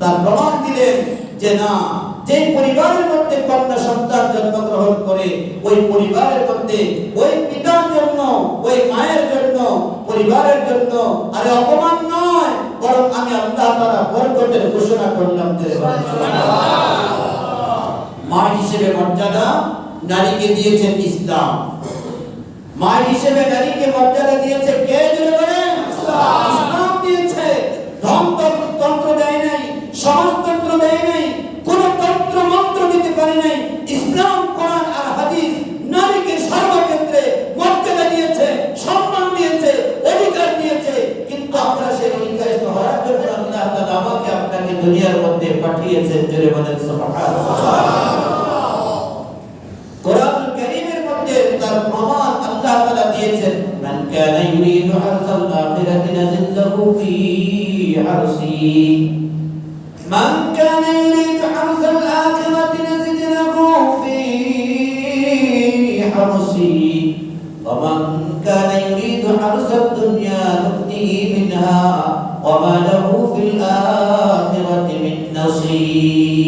তার প্রমাণ দিলেন যে না যে পরিবারের মধ্যে কন্যা সন্তান জন্মগ্রহণ করে, ওই পরিবারের মধ্যে ওই পিতার জন্য, ওই মায়ের জন্য, পরিবারের জন্য আরে অপমান নয়, বরং আমি আল্লাহ তাআলা বরকতের ঘোষণা করলাম মা হিসেবে মর্যাদা নারীকে দিয়েছেন ইসলাম। মা হিসেবে নারীকে মর্যাদা দিয়েছে কে জুড়ে বলেন? ইসলাম দিয়েছে ধন তন্ত্র দেয় নাই সমাজতন্ত্র দেয় নাই, কোন তন্ত্র মন্ত্র দিতে পারে নাই। ইসলাম, কোরআন আর হাদিস নারীকে সর্বক্ষেত্রে মর্যাদা দিয়েছে, সম্মান দিয়েছে, অধিকার দিয়েছে। কিন্তু আমরা সেই অধিকার হওয়ার জন্য আল্লাহ তাআলা আমাকে আপনাকে দুনিয়ার মধ্যে পাঠিয়েছেন জুড়ে বলেন সুবহানাল্লাহ। কোরআন কারীমের মধ্যে তার প্রমাণ আল্লাহ তাআলা দিয়েছেন, মান কানা ইউরিদু হারসাল আখিরাতি নাজিদ লাহু ফি হারসি من كان يريد حرث الآخرة نزد له في حرصه ومن كان يريد حرث الدنيا نؤتيه منها وما له في الآخرة من نصيب.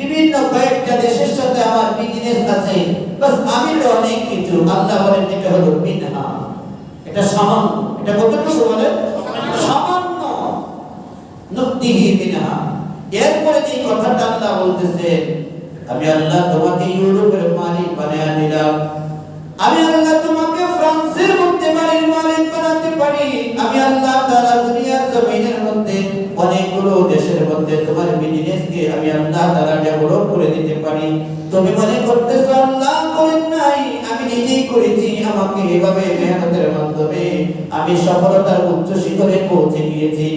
বিভিন্ন কয়েকটা দেশের সাথে আমার বিজনেস আছে। বাস আমি অনেক কিছু। আল্লাহ বলেন, এটা হলো মিনহা। এটা সামান্য। এটা কতটুকু বলেন সামান্য। নুক্তিহি মিনহা। এরপরে যে কথাটা আল্লাহ বলতেছে, আমি আল্লাহ তোমাকে ইউরোপের মালিক বানিয়ে দিলাম। আমি আল্লাহ তোমাকে ফ্রান্সের মধ্যে মালিক বানাতে পারি। আমি আল্লাহ তাআলা দুনিয়ার জমিনের মধ্যে অনেকগুলো দেশের মধ্যে তোমার বিজনেসকে আমি আল্লাহ তাআলা ডেভেলপ করে দিতে পারি। তুমি মনে করতেছো, আল্লাহ করেন নাই, আমি নিজেই করেছি, আমাকে এভাবে মেহনতের মাধ্যমে আমি সফলতার উচ্চ শিখরে পৌঁছে গিয়েছি।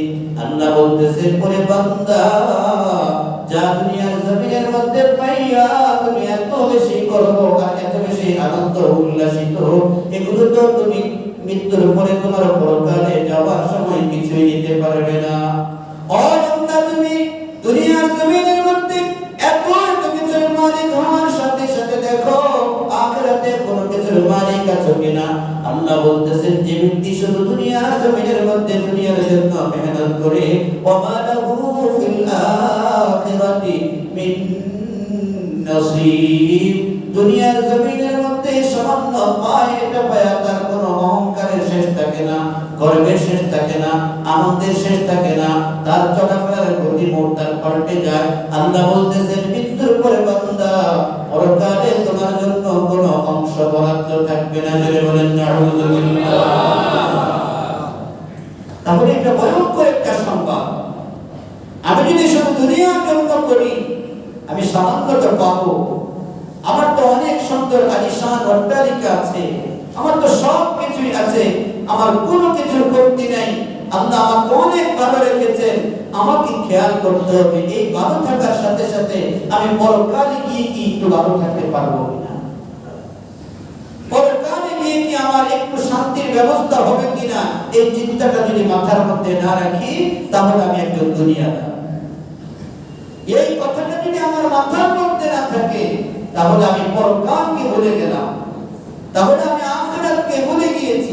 আল্লাহ বলতেছে পরে বান্দা, যা দুনিয়ার জমিনের মধ্যে পাইয়া তুমি এত বেশি আর এত বেশি আনন্দ উল্লাসিত, এগুলো তো তুমি মৃত্যুর পরে তোমার পরকালে যাওয়ার সময় কিছুই নিতে পারবে না। অনন্দা তুমি দুনিয়ার জমিনের মধ্যে এত এত কিছুর মালিক হওয়ার সাথে দেখো, আখিরাতে কোন কিছুর মালিক আছো কিনা? আল্লাহ বলতেছেন দুনিয়ার জমিনের মধ্যে দুনিয়ার জন্য করে দুনিয়ার জমিনের মধ্যে সামান্য পায় এটা পায় তার কোনো অহংকারের শেষ থাকে না। গর্বের শেষ থাকে না, আনন্দের শেষ থাকে না। তার চলাফেরার গতি মোট, তার পাল্টে যায়। আল্লাহ বলতেছেন, মৃত্যুর পরে বান্দা, পরকালে তোমার জন্য কোনো অংশ বরাদ্দ থাকবে না জোরে বলেন তাহলে এটা ভয়ঙ্কর একটা সংবাদ। আমি যদি শুধু দুনিয়ার জন্য করি, আমি সামান্যটা পাবো। আমার তো অনেক সুন্দর আলিশান অট্টালিকা আছে, আমার তো সব কিছুই আছে। আমার কোনো কিছুর কমতি নাই। আল্লাহ আমাকে অনেক ভালো রেখেছেন। আমাকে খেয়াল করতে হবে, এই ভালো থাকার সাথে সাথে আমি পরকালে গিয়ে কি একটু ভালো থাকতে পারব তাহলে আমি একজন এই কথাটা যদি আমার মাথার মধ্যে না থাকে, তাহলে আমি ভুলে গেলাম। তাহলে আমি ভুলে গিয়েছি।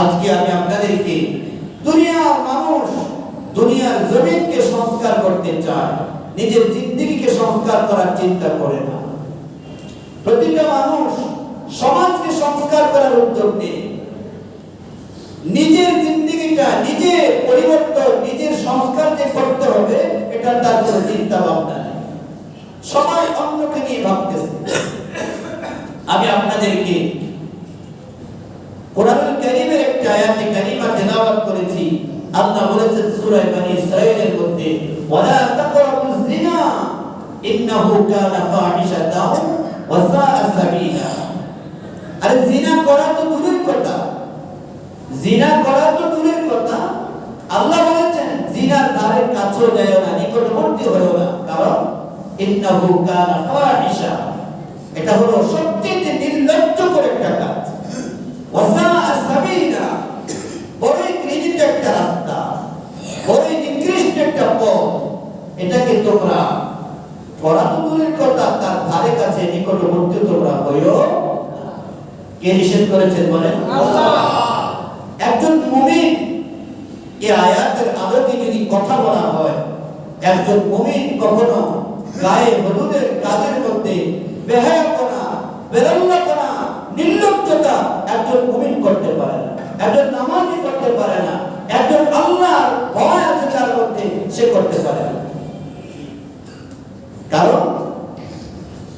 আজকে আমি আপনাদেরকে দুনিয়ার মানুষ দুনিয়ার জমিনকে সংস্কার করতে চায়, নিজের জিন্দিগিকে সংস্কার করার চিন্তা করে না। প্রতিটা মানুষ সমাজকে সংস্কার করার উদ্যোগ নেয়। নিজের জিন্দিগিটা, নিজের পরিবর্তন, নিজের সংস্কার যে করতে হবে, এটা তার কোনো চিন্তা ভাবনা নেই। সবাই অন্যকে নিয়ে ভাবতেছে। আমি আপনাদেরকে কোরআনুল কারীমের একটা আয়াতে কারিমা তেলাওয়াত করেছি। আল্লাহ বলেছেন সূরা বনি ইসরাঈলের মধ্যে, ওয়ালা তাকরাবুজ জিনা ইন্নাহু কানা ফাহিশাতাও ওয়া সাআ সাবিলা। আরে জিনা করা তো দূরের কথা। জিনা করা তো দূরের কথা। আল্লাহ বলেছেন জিনার ধারে কাছেও যায় না, নিকটবর্তী হয়েও না। কারণ, ইন্নাহু কানা ফাহিশা এটা হলো সবচেয়ে বড়ই ঘৃণিত একটা রাস্তা বড়ই নিকৃষ্ট একটা পথ। এটাকে তোমরা করা তো দূরের কথা তার ধারে কাছে নিকটবর্তী তোমরা হইও কে নিষেধ করেছেন বলেন? একজন মুমিন এই আয়াতের আলোকে যদি কথা বলা হয় একজন মুমিন কখনো গায়ে হলুদের কাজের মধ্যে বেহায়াপনা বেরল্লাপনা নির্লজ্জতা একজন মুমিন করতে পারে না, একজন নামাজি করতে পারে না, একজন আল্লাহর ভয় আছে মধ্যে সে করতে পারে না। কারণ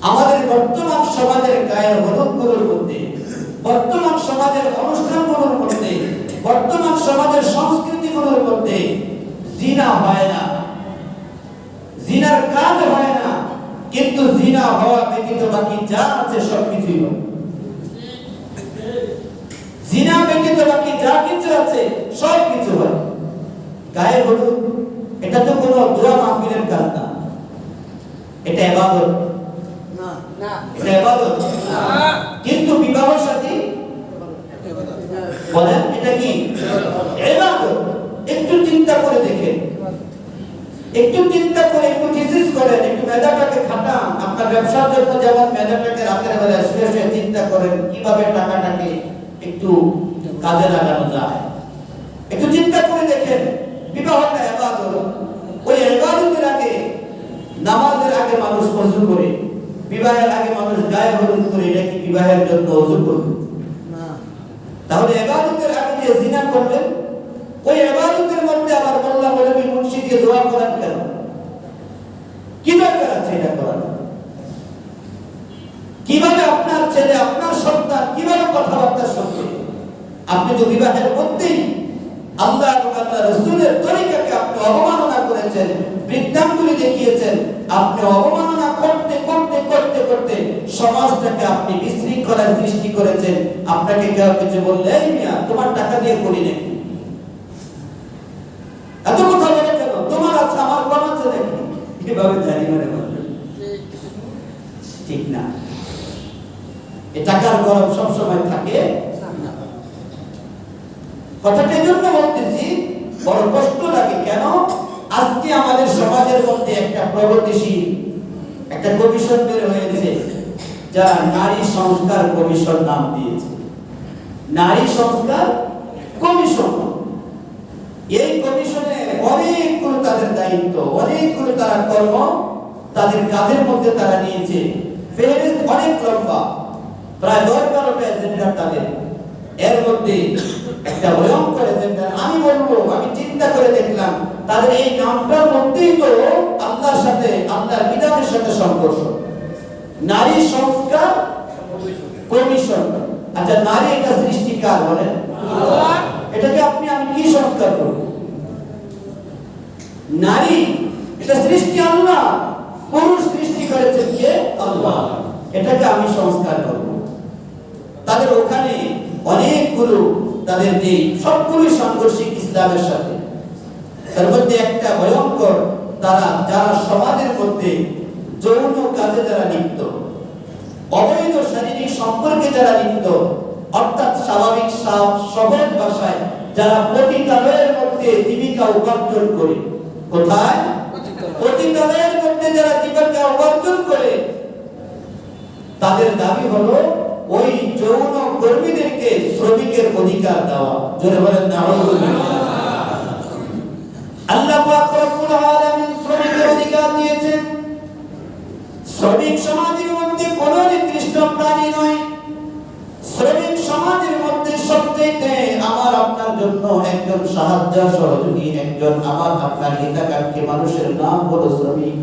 আমাদের বর্তমান সমাজের গায়ের হলুদগুলোর মধ্যে, বর্তমান সমাজের মধ্যে, বর্তমান সমাজের মধ্যে জিনা হয় না। জিনার কাজ হয় না, কিন্তু জিনা হওয়া ব্যতীত বাকি যা আছে সবকিছুই হয়। জিনা ব্যতীত বাকি যা কিছু আছে সব কিছু হয়। গায়ে হলুদ এটা তো কোনো দোয়া মাহফিলের কাজ না। এটা এবাদত। এটা এবাদত। কিন্তু বিবাহ সাথী? বলেন এটা কি? এবাদত। একটু চিন্তা করে দেখেন। একটু চিন্তা করে একটু থিসিস করেন একটু মেধাটাকে খাটান। আপনার ব্যবসার জন্য যেমন মেধাটাকে রাতের বেলা শুয়ে শুয়ে চিন্তা করেন কীভাবে টাকাটাকে একটু কাজে লাগানো যায়। একটু চিন্তা করে দেখেন, বিবাহটা এবাদত। ওই আগে, নামাজের আগে মানুষ করে, বিবাহের আগে মানুষ গায়ে হলুদ করে বিবাহের জন্য অজু করবে? তাহলে এবাদতের আগে যে জিনা করলেন, ওই এবাদতের মধ্যে আবার মোল্লা মৌলবী মুন্সি দিয়ে দোয়া করেন কেন? কি দরকার আছে এটা করার? কীভাবে আপনার ছেলে, আপনার সন্তান, কীভাবে কথাবার্তা শুনবে? আপনি তো বিবাহের মধ্যেই আল্লাহ আল্লাহ রসুলের তরিকাকে আপনি অবমাননা করেছেন বৃদ্ধাঙ্গুলি দেখিয়েছেন। আপনি অবমাননা করতে করতে করতে করতে সমাজটাকে আপনি বিশৃঙ্খলার সৃষ্টি করেছেন। আপনাকে কেউ কিছু বললে, এই মিয়া, তোমার টাকা দিয়ে করি নাকি? এত কথা বলে কেন? তোমার আছে, আমার কম আছে নাকি? এভাবে জানি মানে ঠিক না। টাকার গরম সবসময় থাকে কথাটা বলতেছি, বড় কষ্ট লাগে কেন? আজকে আমাদের সমাজের মধ্যে একটা প্রগতিশীল, একটা কমিশন বের হয়েছে নারী সংস্কার কমিশন নাম দিয়েছে। নারী সংস্কার কমিশন। এই কমিশনে অনেকগুলো তাদের দায়িত্ব, অনেকগুলো তারা কর্ম তাদের কাজের মধ্যে তারা নিয়েছে। ফেরেস্ট অনেক লম্বা। প্রায় দশ বারোটা এজেন্ডা তাদের। এর মধ্যে একটা ভয়ঙ্কর এজেন্ডা আমি বলব, আমি চিন্তা করে দেখলাম, তাদের এই নামটার মধ্যেই তো আল্লাহর সাথে, আল্লাহর বিধানের সাথে সংঘর্ষ। নারী সংস্কার কমিশন। আচ্ছা নারী এটা সৃষ্টিকার বলেন? এটাকে আপনি, আমি কি সংস্কার করব? নারী, এটা সৃষ্টি আল্লাহ। পুরুষ সৃষ্টি করেছেন কে? আল্লাহ। এটাকে আমি সংস্কার করব। তাদের ওখানে অনেকগুলো তাদের যে সবগুলো সাংঘর্ষিক ইসলামের সাথে। তার মধ্যে একটা ভয়ঙ্কর তারা, যারা সমাজের মধ্যে যৌন কাজে যারা লিপ্ত, অবৈধ শারীরিক সম্পর্কে যারা লিপ্ত, অর্থাৎ স্বাভাবিক সহজ ভাষায় যারা পতিতালয়ের মধ্যে জীবিকা উপার্জন করে। কোথায়? পতিতালয়ের মধ্যে যারা জীবিকা উপার্জন করে। তাদের দাবি হলো ওই যৌন কর্মীদেরকে শ্রমিকের অধিকার দেওয়া। জোরে বলেন না আল্লাহ শ্রমিকের অধিকার দিয়েছেন। শ্রমিক সমাজের মধ্যে কোন নির্দিষ্ট প্রাণী নয়। শ্রমিক সমাজের মধ্যে সবচেয়ে আমার আপনার জন্য একজন সাহায্য সহযোগী, একজন আমার আপনার হিতাকাঙ্ক্ষী মানুষের নাম হলো শ্রমিক।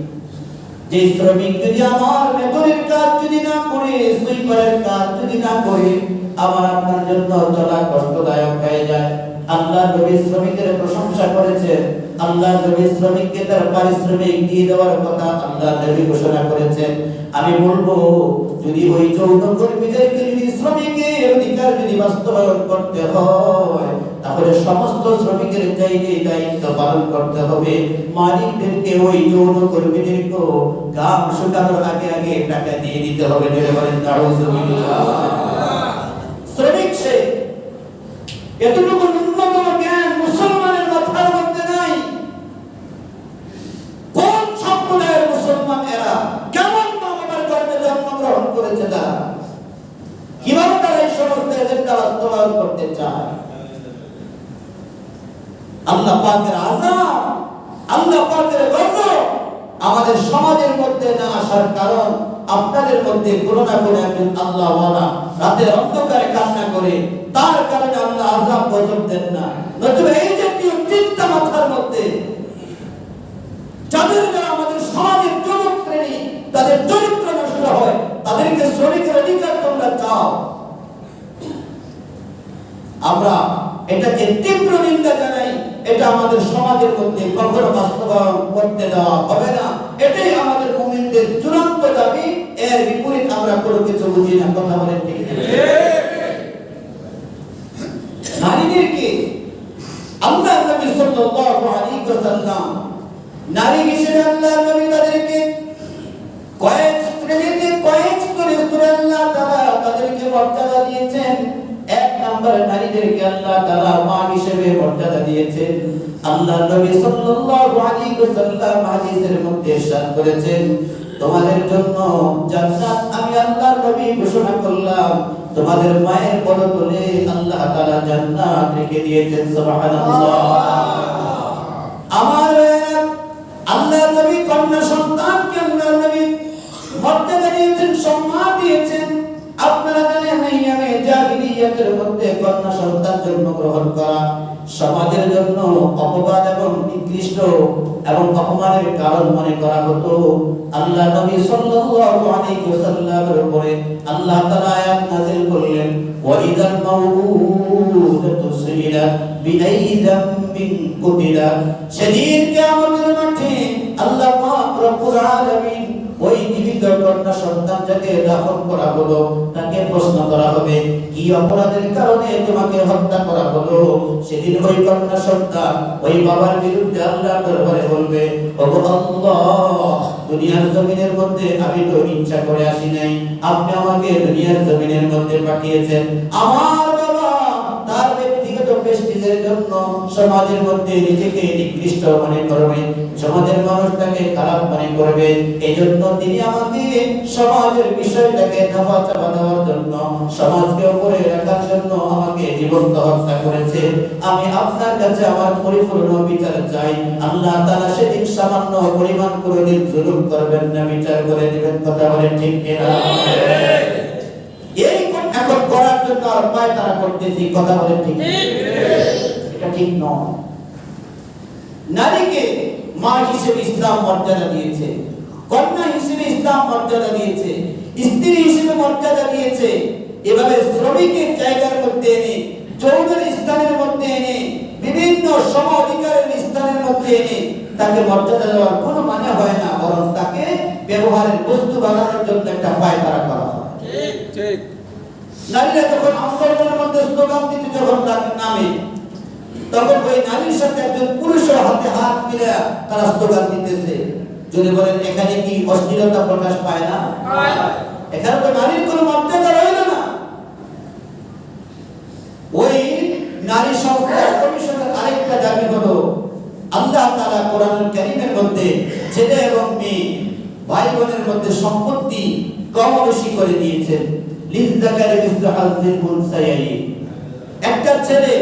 যে শ্রমিক যদি আমার বেতনের কাজ যদি না করে সুইপারের কাজ যদি না করে, আমার আপনার জন্য চলা কষ্টদায়ক হয়ে যায়। আল্লাহ নবী শ্রমিকের প্রশংসা করেছেন। আল্লাহ নবী শ্রমিককে তার পারিশ্রমিক দিয়ে দেওয়ার কথা আল্লাহ নবী ঘোষণা করেছেন। আমি বলব, যদি ওই যৌন কর্মীদেরকে, যদি শ্রমিকের অধিকার যদি বাস্তবায়ন করতে হয় তাহলে সমস্ত শ্রমিকের চাইতে দায়িত্ব পালন করতে হবে। মালিকদেরকে ওই যৌন কর্মীদেরকে গাম শুকানোর আগে আগে টাকা দিয়ে দিতে হবে যেটা বলেন শ্রমিক সে এতটুকু ন্যূনতম জ্ঞান মুসলমানের মধ্যে নাই। কোন সম্প্রদায়ের মুসলমান এরা? কেমন মা বাবার গর্ভে জন্মগ্রহণ করেছে তারা? কীভাবে তারা এই সমস্ত এজেন্ডা বাস্তবায়ন করতে চায়? আল্লাহ পাকের আযাব, আল্লাহ পাকের গজব আমাদের সমাজের মধ্যে না আসার কারণ আপনাদের মধ্যে কোনো না কোনো একজন আল্লাহ রাতের অন্ধকারে কান্না করে, তার কারণে আল্লাহ আযাব গজব দেন না। নতুবা এই জাতীয় চিন্তা মাথার মধ্যে যাদের দ্বারা আমাদের সমাজের যুবক শ্রেণি, তাদের চরিত্র নষ্ট হয়, তাদেরকে শ্রমিকের অধিকার তোমরা চাও। আমরা এটাকে তীব্র নিন্দা জানাই। এটা আমাদের সমাজের মধ্যে কখনো বাস্তবায়ন করতে দেওয়া হবে না। এটাই আমাদের মুমিনদের চূড়ান্ত দাবি। এর বিপরীত আমরা কোনো কিছু বুঝি না। কথা বলেন ঠিক? নারীদেরকে আল্লাহ নবী সাল্লাল্লাহু আলাইহি ওয়াসাল্লাম নারী হিসেবে আল্লাহ নবী তাদেরকে কয়েক শ্রেণীতে কয়েক স্তরে আল্লাহ তাআলা তাদেরকে মর্যাদা দিয়েছেন। এক নম্বর নারীদেরকে আল্লাহ তাআলা মা হিসেবে মর্যাদা দিয়েছেন। আল্লাহ নবী সাল্লাল্লাহু আলাইহি ওয়াসাল্লাম হাদিসের মধ্যে ইরশাদ করেছেন, তোমাদের জন্য জান্নাত আমি আল্লাহর নবী ঘোষণা করলাম। তোমাদের মায়ের পদতলে আল্লাহ তাআলা জান্নাত রেখে দিয়েছেন, সুবহানাল্লাহ। আমার আল্লাহ নবী কন্যা সন্তানকে আল্লাহ নবী মর্যাদা দিয়েছেন, সম্মান দিয়েছেন। আপনারা জাহিলিয়াতের মধ্যে কন্যা সন্তান জন্মগ্রহণ করা, সমাজের জন্য অপবাদ এবং নিকৃষ্ট এবং অপমানের কারণ মনে করা হতো। আল্লাহ নবী সাল্লাল্লাহু আলাইহি ওয়াসাল্লামের উপরে আল্লাহ তাআলা আয়াত নাযিল করলেন ওয়া মাউউদাতু সুইলাত বিআই যামবিন কুতিলা। সেদিন কিয়ামতের মাঠে আল্লাহ পাক রব্বুল আলামিন ওই জীবিত কন্যা সন্তান দাফন করা হলো। তাকে প্রশ্ন করা হবে কি অপরাধের কারণে তোমাকে হত্যা করা হলো। সেদিন ওই কন্যা সন্তান, ওই বাবার বিরুদ্ধে আল্লাহ দরবারে বলবে দুনিয়ার জমিনের মধ্যে আমি তো ইচ্ছা করে আসি নাই। আপনি আমাকে দুনিয়ার জমিনের মধ্যে পাঠিয়েছেন। আমার জন্য সমাজের মধ্যে নিজেকে নিকৃষ্ট মনে করবে, সমাজের মানুষ তাকে খারাপ মনে করবে। এই জন্য তিনি সমাজের বিষয়টাকে ধাপা চাপা দেওয়ার জন্য, সমাজকে উপরে রাখার জন্য আমাকে জীবন্ত হত্যা করেছে। আমি আপনার কাছে আমার পরিপূর্ণ বিচার চাই। আল্লাহ তাআলা সেদিন সামান্য পরিমাণ করে দিন জুলুম করবেন না, বিচার করে দিবেন, কথা বলেন ঠিক কিনা এই কোন- এখন করার জন্য আর পায় তারা করতেছি কথা বলে ঠিক এটা ঠিক নয়। নারীকে মা হিসেবে ইসলাম মর্যাদা দিয়েছে কন্যা হিসেবে ইসলাম মর্যাদা দিয়েছে স্ত্রী হিসেবে মর্যাদা দিয়েছে এভাবে শ্রমিকের জায়গার মধ্যে এনে যৌনের স্থানের মধ্যে এনে বিভিন্ন সম অধিকারের স্থানের মধ্যে এনে তাকে মর্যাদা দেওয়ার কোনো মানে হয় না বরং তাকে ব্যবহারের বস্তু বানানোর জন্য একটা পায় তারা করা হয়। ঠিক। নারীরা যখন আন্দোলনের মধ্যে স্লোগান দিতে যখন তাকে নামে তখন ওই নারীর সাথে একজন পুরুষের হাতে হাত মিলে তারা স্লোগান দিতেছে। যদি বলেন এখানে কি অশ্লীলতা প্রকাশ পায় না? এখানে তো নারীর কোনো মর্যাদা রইল না। ওই নারী সংস্কার কমিশনের আরেকটা দাবি হলো আল্লাহ তাআলা কোরআনুল কারীমের মধ্যে ছেলে এবং মেয়ে ভাই বোনের মধ্যে সম্পত্তি কম বেশি করে দিয়েছেন। লিযযাকারি মিসলু হাযিল উনসায়াইন একটা ছেলে,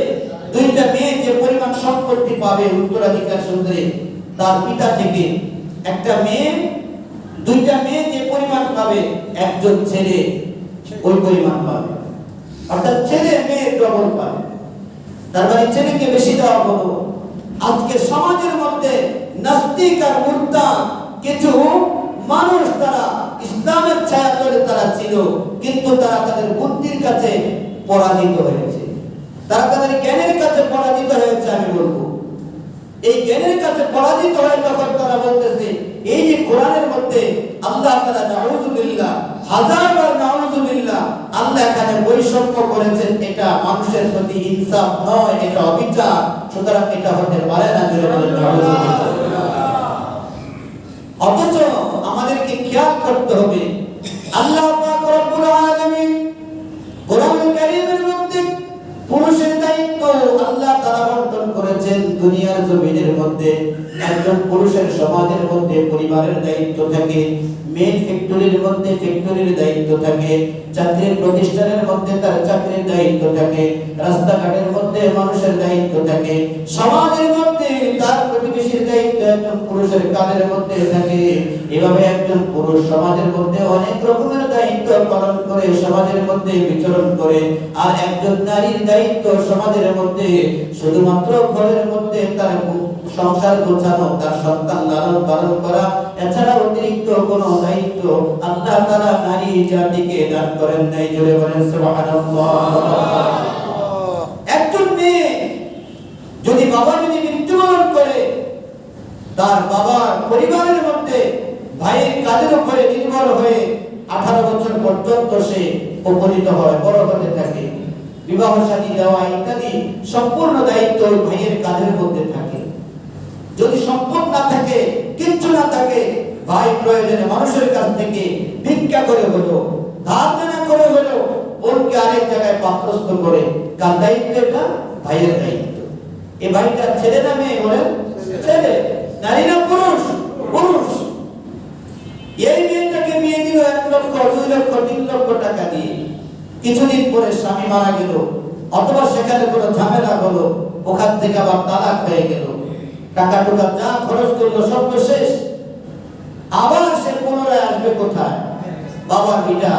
দুইটা মেয়ে যে পরিমাণ সম্পত্তি পাবে উত্তরাধিকার সূত্রে তার পিতা থেকে একটা মেয়ে, দুইটা মেয়ে যে পরিমাণ পাবে, একজন ছেলে ওই পরিমাণ পাবে। অর্থাৎ ছেলে মেয়ে ডবল পাবে। তার মানে ছেলেকে বেশি দেওয়া হলো। আজকে সমাজের মধ্যে নাস্তিক আর মুর্তা কিছু মানুষ তারা ইসলামের ছায়াতলে তারা ছিল, কিন্তু তারা তাদের বুদ্ধির কাছে পরাজিত হয়েছে। তারা তাদের জ্ঞানের কাছে পরাজিত হয়েছে, আমি বলব। এই জ্ঞানের কাছে পরাজিত হয়ে তখন তারা বলতেছে, এই যে কোরআনের মধ্যে আল্লাহ তাআলা নাউযুবিল্লাহ হাজার বার নাউযুবিল্লাহ আল্লাহ এখানে বৈষম্য করেছেন, এটা মানুষের প্রতি ইনসাফ নয়, এটা অবিচার। সুতরাং এটা হতে পারে না অথচ খেয়াল করতে হবে। আল্লাহ পাক রব্বুল আলামিন কোরআন কারীমের মধ্যে পুরুষের দায়িত্ব আল্লাহ তাআলা বর্ণন করেছেন দুনিয়ার জমিনের মধ্যে। একজন পুরুষের সমাজের মধ্যে পরিবারের দায়িত্ব থাকে মেন ফ্যাক্টরির মধ্যে ফ্যাক্টরির দায়িত্ব থাকে, চাকরির প্রতিষ্ঠানের মধ্যে তার চাকরির দায়িত্ব থাকে, রাস্তাঘাটের মধ্যে মানুষের দায়িত্ব থাকে, সমাজের মধ্যে তার প্রতিবেশীর দায়িত্ব একজন পুরুষের কাঁধের মধ্যে থাকে। এভাবে একজন পুরুষ সমাজের মধ্যে অনেক রকমের দায়িত্ব পালন করে, সমাজের মধ্যে বিচরণ করে। আর একজন নারীর দায়িত্ব সমাজের মধ্যে, শুধুমাত্র ঘরের মধ্যে তার সংসার গোছানো, তার সন্তান লালন পালন করা। এছাড়া অতিরিক্ত কোনো দায়িত্ব আল্লাহ তাআলা নারী জাতিকে দান করেন নাই, জোরে বলেন একজন মেয়ে, যদি বাবা যদি তার বাবার পরিবারের মধ্যে ভাইয়ের কাজের উপরে নির্ভর হয়ে আঠারো বছর পর্যন্ত সে উপনীত হয়, বড় হতে থাকে। বিবাহ শাদী দেওয়া ইত্যাদি সম্পূর্ণ দায়িত্ব ওই ভাইয়ের কাজের মধ্যে থাকে। যদি সম্পদ না থাকে, কিচ্ছু না থাকে, ভাই প্রয়োজনে মানুষের কাছ থেকে ভিক্ষা করে হলো ধার দেনা করে হলো বোনকে আরেক জায়গায় পাত্রস্থ করে কার দায়িত্ব এটা ভাইয়ের দায়িত্ব। এই ভাইটা ছেলে না মেয়ে বলেন ছেলে নারী না পুরুষ পুরুষ এই মেয়েটাকে বিয়ে দিল এক লক্ষ দুই লক্ষ তিন লক্ষ টাকা দিয়ে কিছুদিন পরে স্বামী মারা গেল, অথবা সেখানে কোনো ঝামেলা হলো, ওখান থেকে আবার তালাক হয়ে গেল। টাকা টুকা যা খরচ করল সব তো শেষ। আবার সে পুনরায় আসবে কোথায়? বাবার বিটা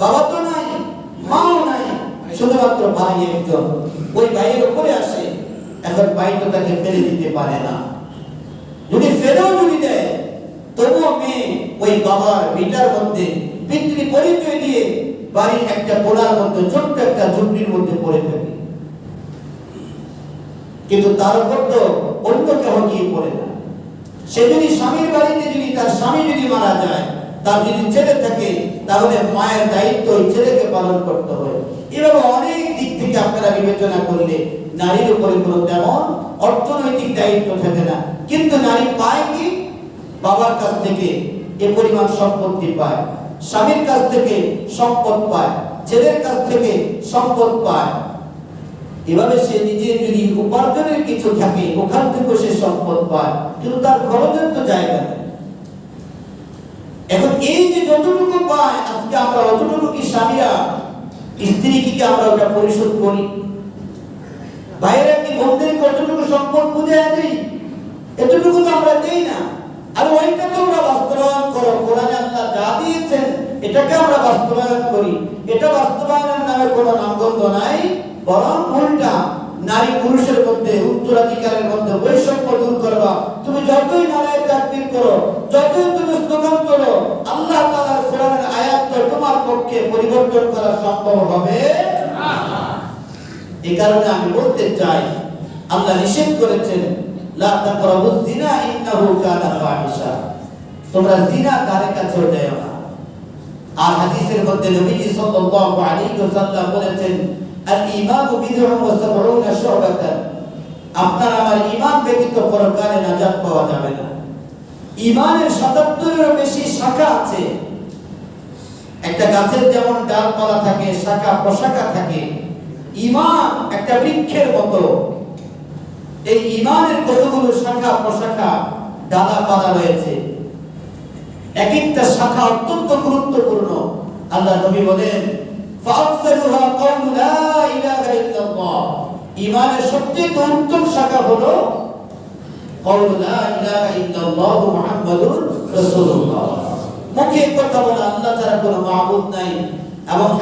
বাবা তো নাই, মাও নাই, শুধুমাত্র ভাই একজন। ওই ভাইয়ের উপরে আসে, এখন ভাই তো তাকে ফেলে দিতে পারে না। যদি ফেলেও যদি দেয়, তবুও মেয়ে ওই বাবার বিটার মধ্যে পিতৃ পরিচয় দিয়ে বাড়ির একটা কোলার মধ্যে, ছোট্ট একটা ঝুঁকির মধ্যে পড়ে থাকে। কিন্তু তার উপর তো অন্য কেউ গিয়ে পড়ে না। সে যদি স্বামীর বাড়িতে যদি তার স্বামী যদি মারা যায়, তার যদি ছেলে থাকে, তাহলে মায়ের দায়িত্ব ওই ছেলেকে পালন করতে হয়। এভাবে অনেক দিক থেকে আপনারা বিবেচনা করলে নারীর উপরে কোনো তেমন অর্থনৈতিক দায়িত্ব থাকে না। কিন্তু নারী পায় কি? বাবার কাছ থেকে এ পরিমাণ সম্পত্তি পায়। স্বামীর কাছ থেকে সম্পদ পায়, ছেলের কাছ থেকে সম্পদ পায়। এভাবে সে নিজে যদি উপার্জনের কিছু থাকে, ওখান থেকে সে সম্পদ পায়, কিন্তু তার খরচের তো জায়গা নেই। এখন এই যে যতটুকু পায়, আজকে আমরা অতটুকু কি স্বামীরা স্ত্রী কি আমরা ওটা পরিশোধ করি? ভাইয়েরা কি বোনদের কতটুকু সম্পদ বুঝে দেই এতটুকু তো আমরা দেই না। আর ওইটা তোমরা বাস্তবায়ন করো। কোরআনে আল্লাহ যা দিয়েছেন এটাকে আমরা বাস্তবায়ন করি। এটা বাস্তবায়নের নামে কোনো নামগন্ধ নাই বরং উল্টা নারী পুরুষের মধ্যে উত্তরাধিকারের মধ্যে বৈষম্য দূর করবা। তুমি যতই নারায় তাকবীর করো যতই তুমি স্লোগান করো আল্লাহ তাআলার কোরআনের আয়াত তোমার পক্ষে পরিবর্তন করা সম্ভব হবে। এই কারণে আমি বলতে চাই আল্লাহ নিষেধ করেছেন লা তাকরাবুজ জিনা ইন্নাহু কানা ফাহিশা। তোমরা জিনা ধারে কাছে যেও না। আর হাদিসের মধ্যে নবীজি সাল্লাল্লাহু আলাইহি ওয়াসাল্লাম বলেছেন, আল ঈমানু বিদ'ুন ওয়া সাবউনা শু'বাতান। আপনার আমার ঈমান ব্যতীত পরকালে নাজাত পাওয়া যাবে না। ঈমানের 77 এরও বেশি শাখা আছে। একটা গাছের যেমন ডালপালা থাকে, শাখা প্রশাখা থাকে ঈমান একটা বৃক্ষের মতো। এই ঈমানের কতগুলো শাখা প্রশাখা ডালা পালা রয়েছে? এক একটা শাখা অত্যন্ত গুরুত্বপূর্ণ। আল্লাহ নবী বলেন ঈমানের সবচেয়ে উত্তম শাখা হলো কথা আল্লাহ কোনো নাই। এবং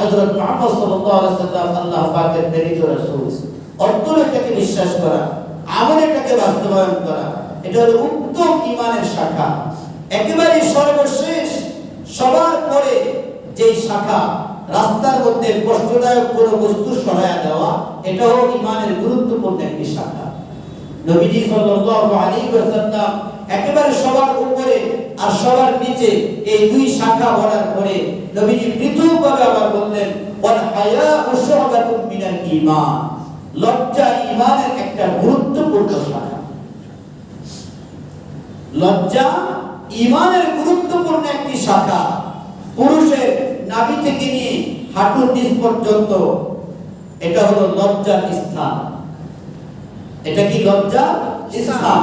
আল্লাহ বিশ্বাস করা। আমলে এটাকে বাস্তবায়ন করা। এটা হলো উত্তম ঈমানের শাখা। একেবারে সর্বশেষ, সবার পরে যে শাখা, রাস্তার মধ্যে কষ্টদায়ক কোনো বস্তু সরায়া দেওয়া, এটাও ইমানের গুরুত্বপূর্ণ একটি শাখা। নবীজি সাল্লাল্লাহু আলাইহি একেবারে সবার উপরে আর সবার নিচে এই দুই শাখা বলার পরে নবীজি পৃথকভাবে আবার বললেন, ওয়াল হায়া উশুবাতুম মিনাল ঈমান। লজ্জা ঈমানের একটা গুরুত্বপূর্ণ লজ্জা ঈমানের গুরুত্বপূর্ণ একটি শাখা। পুরুষের নাভি থেকে নিয়ে হাঁটুর নিচ পর্যন্ত এটা হলো লজ্জার স্থান। এটা কি লজ্জা স্থান?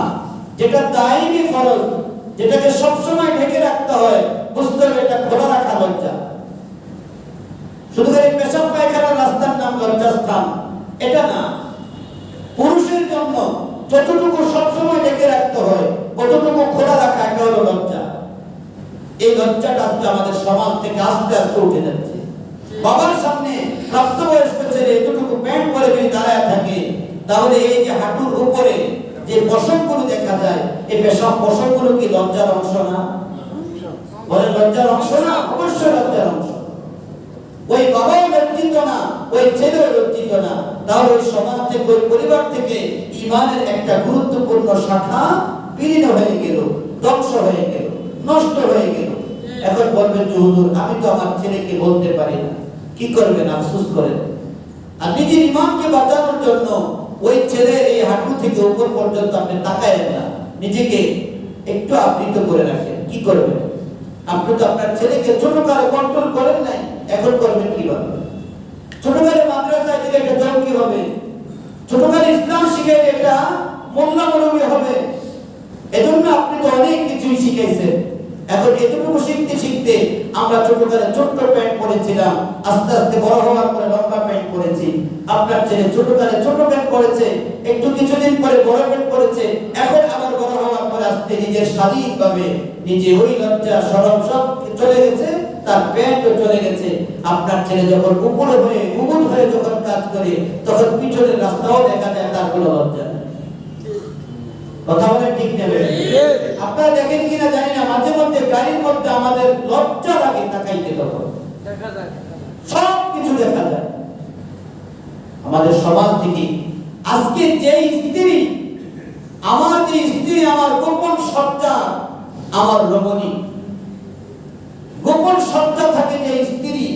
যেটা দায়নি ফরজ, যেটাকে সবসময় ঢেকে রাখতে হয়, বুঝতে হবে এটা খোলা রাখা লজ্জা। শুধু পেশাব পায়খানার রাস্তার নাম লজ্জা স্থান। এটা না পুরুষের জন্য যতটুকু সবসময় ঢেকে রাখতে হয় কতটুকু খোলা রাখা এটা হলো লজ্জা। এই লজ্জাটা আজকে আমাদের সমাজ থেকে আস্তে আস্তে উঠে যাচ্ছে। বাবার সামনে প্রাপ্তবয়স্ক ছেলে এতটুকু প্যান্ট পরে যদি দাঁড়ায় থাকে, তাহলে এই যে হাঁটুর উপরে যে পশমগুলো দেখা যায় এই পেশাব পশমগুলো কি লজ্জার অংশ না? বলে লজ্জার অংশ না? অবশ্যই লজ্জার অংশ। ওই বাবাও লজ্জিত না ওই ছেলেও লজ্জিত না। তাহলে ওই সমাজ থেকে ওই পরিবার থেকে ইমানের একটা গুরুত্বপূর্ণ শাখা বিলীন হয়ে গেল ধ্বংস হয়ে গেল নষ্ট হয়ে গেল। এখন বলবেন যে হুজুর আমি তো আমার ছেলেকে বলতে পারি না। কি করবেন আফসোস করেন? আর নিজের ইমানকে বাঁচানোর জন্য ওই ছেলের এই হাঁটু থেকে উপর পর্যন্ত আপনি তাকায়েন না। নিজেকে একটু আবৃত করে রাখেন। কি করবেন? আপনি তো আপনার ছেলেকে ছোটকালে কন্ট্রোল করেন নাই, এখন করবেন কীভাবে? ছোটকালে মাদ্রাসায় দিলে এটা জঙ্গি হবে? ছোটকালে ইসলাম শিখে এটা মোল্লা হবে। এজন্য আপনি তো অনেক কিছুই শিখাইছেন এখন এতটুকু শিখতে শিখতে আমরা ছোটকালে ছোট্ট প্যান্ট পরেছিলাম, আস্তে আস্তে বড় হওয়ার পরে লম্বা প্যান্ট পরেছি। আপনার ছেলে ছোটকালে ছোট প্যান্ট পরেছে, একটু কিছুদিন পরে বড় প্যান্ট পরেছে, এখন আবার পরে আস্তে নিজের স্বাধীনভাবে নিজে ওই লজ্জা সরম সব চলে গেছে তার প্যান্টও চলে গেছে। আপনার ছেলে যখন উপরে হয়ে উবুল হয়ে যখন কাজ করে তখন পিছনের রাস্তাও দেখা যায় তার কোনো লজ্জা কথা বলে ঠিক নেবে? আপনারা দেখেন কিনা জানি না মাঝে মধ্যে গাড়ির মধ্যে আমাদের লজ্জা লাগে তাকাইতে তখন। সব কিছু দেখা যায়। আমাদের সমাজ থেকে আজকে যে স্ত্রী আমার যে স্ত্রী, আমার গোপন সজ্জা আমার রমণী। গোপন সজ্জা থাকে যে স্ত্রী,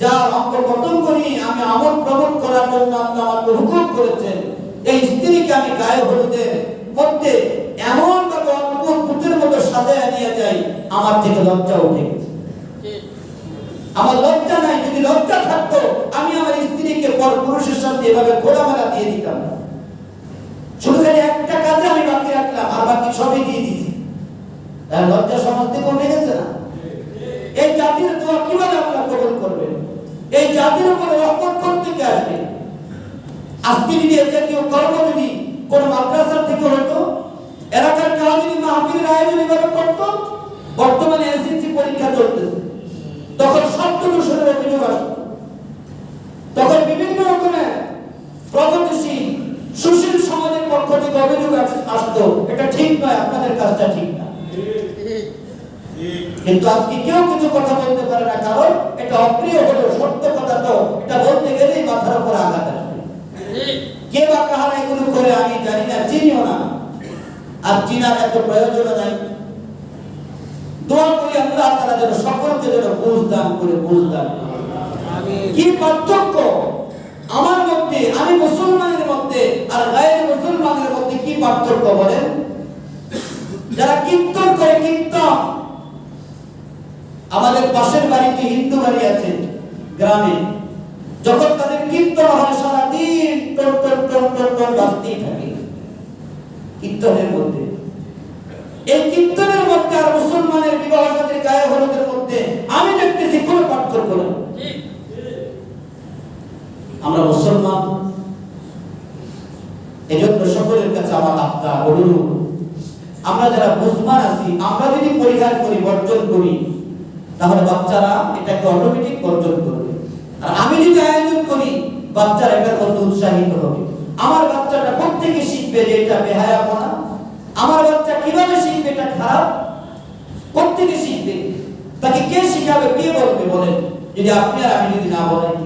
যার অঙ্গ পতঙ্গ নিয়ে আমি আমল প্রমোট করার জন্য আল্লাহ আমাকে হুকুম করেছেন, এই স্ত্রীকে আমি গায়ে হলুদের মধ্যে এমন ভাবে অদ্ভুত পুতুলের মতো সাজায় নিয়ে যাই, আমার থেকে লজ্জা উঠে আমার লজ্জা নাই, যদি লজ্জা থাকতো, আমি আমার স্ত্রীকে পর পুরুষের সাথে এভাবে খোলামেলা দিয়ে দিতাম না। শুধু একটা কাজে আমি বাকি এই জাতির উপরে রহমত কোন মাদ্রাসার থেকে হতো, এলাকার কেউ যদি মাহফিলের আয়োজন বর্তমানে এসএসসি পরীক্ষা চলতেছে। তখন শব্দ দূষণের অভিযোগ তখন বিভিন্ন রকমের প্রগতিশীল সুশীল সমাজের পক্ষ থেকে অভিযোগ আসতো, এটা ঠিক নয়, আপনাদের কাজটা ঠিক না। কিন্তু আজকে কেউ কিছু কথা বলতে পারে না, কারণ এটা অপ্রিয় হলেও সত্য কথা তো, এটা বলতে গেলেই মাথার উপর আঘাত কে বা কাহারা এগুলো করে আমি জানি না, চিনিও না। আর চিনার এত প্রয়োজন নাই। দোয়া করি আল্লাহ তারা যেন সকলকে যেন বুঝ দান করে বুঝ দান কি পার্থক্য? আমার মধ্যে, আমি মুসলমানের মধ্যে আর গায়ের মুসলমানের মধ্যে কি পার্থক্য বলেন? যারা কীর্তন করে, কীর্তন। আমাদের পাশের বাড়িতে হিন্দু বাড়ি আছে গ্রামে। যখন তাদের কীর্তন হয়, সারাদিন টন থাকে কীর্তনের মধ্যে। এই কীর্তনের মধ্যে আর মুসলমানের বিবাহ সাথে গায়ে হলুদের মধ্যে আমি দেখতেছি কোনো পার্থক্য নেই ঠিক আমরা মুসলমান। এজন্য সকলের কাছে আমার আবদার, অনুরোধ, আমরা যারা বুঝমান আছি, আমরা যদি পরিহার করি, বর্জন করি, তাহলে বাচ্চারা এটাকে অটোমেটিক বর্জন করবে। আর আমি যদি আয়োজন করি, বাচ্চারা এটার মধ্যে উৎসাহিত হবে। আমার বাচ্চাটা কোথেকে শিখবে যে এটা বেহায়া বেহায়াপনা আমার বাচ্চা কীভাবে শিখবে এটা খারাপ? কোথেকে শিখবে। তাকে কে শিখাবে, কে বলবে বলেন। যদি আপনি আর আমি যদি না বলেন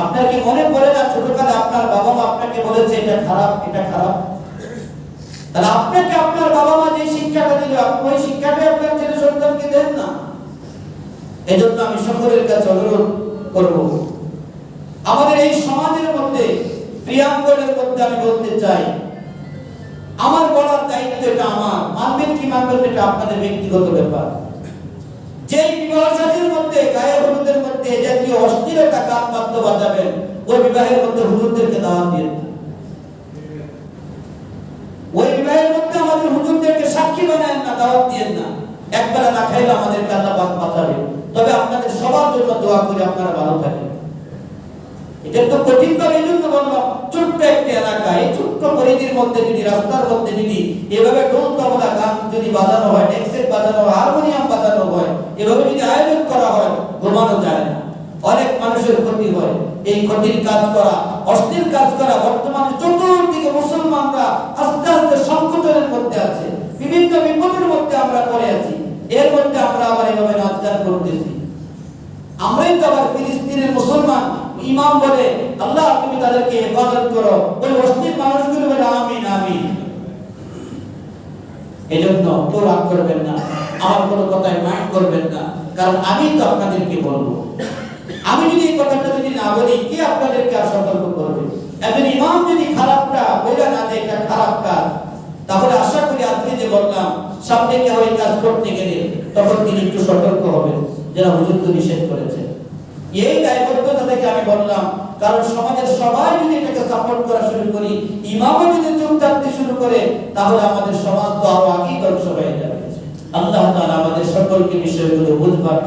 আপনার কি মনে পড়ে না ছোটকালে আপনার বাবা মা আপনাকে বলেছে, এটা খারাপ এটা খারাপ তাহলে আপনাকে আপনার বাবা মা যে শিক্ষাটা দিল, আপনি ওই শিক্ষাটাই আপনার ছেলে সন্তানকে দেন না? এজন্য আমি সকলের কাছে অনুরোধ করব। আমাদের এই সমাজের মধ্যে প্রিয়াঙ্গনের মধ্যে আমি বলতে চাই, আমার বলার দায়িত্ব এটা আমার। মানবেন কি মানবেন, এটা আপনাদের ব্যক্তিগত ব্যাপার। যেই বিবাহ মধ্যে, গায়ে হলুদের মধ্যে জাতীয় অস্থিরতা গান বাদ্য বাজাবেন, ওই বিবাহের মধ্যে হুজুরদেরকে দাওয়াত দিয়ে। ওই বিবাহের মধ্যে আমাদের হুজুরদেরকে সাক্ষী বানায় না, দাওয়াত দিয়ে না। একবেলা না খাইলে আমাদের কান্না বাঁচাবে তবে আপনাদের সবার জন্য দোয়া করে, আপনারা ভালো থাকেন। এটা তো কঠিন তবে এই জন্য বললাম ছোট্ট একটি এলাকা, এই ছোট্ট পরিধির মধ্যে যদি, রাস্তার মধ্যে যদি এভাবে ঢোল তবলা গান যদি বাজানো হয় ডেক্সেট বাজানো হয়, হারমোনিয়াম বাজানো হয়, এভাবে যদি আয়োজন করা হয়, ঘুমানো যায় না। অনেক মানুষের ক্ষতি হয়। এই ক্ষতির কাজ করা, অশ্লীল কাজ করা, বর্তমানে চতুর্দিকে মুসলমানরা আস্তে আস্তে সংকটের মধ্যে আছে। বিভিন্ন বিপদের মধ্যে আমরা পড়ে আছি। এর মধ্যে আমরা আবার এভাবে নাচ করতেছি। আমরাই তো আবার ফিলিস্তিনের মুসলমান। ইমাম বলে, আল্লাহ তুমি তাদেরকে হেফাজত করো। ওই অশ্লীল মানুষগুলো বলে, আমিন আমিন। এজন্য কেউ রাগ করবেন না। আমার কোনো কথায় মাইন্ড করবেন না। কারণ আমি তো আপনাদেরকে বলব। আমি যদি এই কথাটা যদি না বলি, কে আপনাদেরকে আর সতর্ক করবে? একজন ইমাম যদি খারাপটা বলে না যে এটা খারাপ কাজ। তাহলে আশা করি আজকে যে বললাম, সামনে কেউ এই কাজ করতে গেলে তখন তিনি একটু সতর্ক হবেন। যারা হুজুর তো নিষেধ করেছে এই দায়বদ্ধতা থেকে আমি বললাম, কারণ সমাজের সবাই যদি এটাকে সাপোর্ট করা শুরু করি, ইমামও যদি থাকতে শুরু করে, তাহলে আমাদের সমাজ তো আরও আগেই ধ্বংস হয়ে যাবে। আল্লাহ আমাদের সকলকে বিষয়গুলো বুঝবার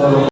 করুন।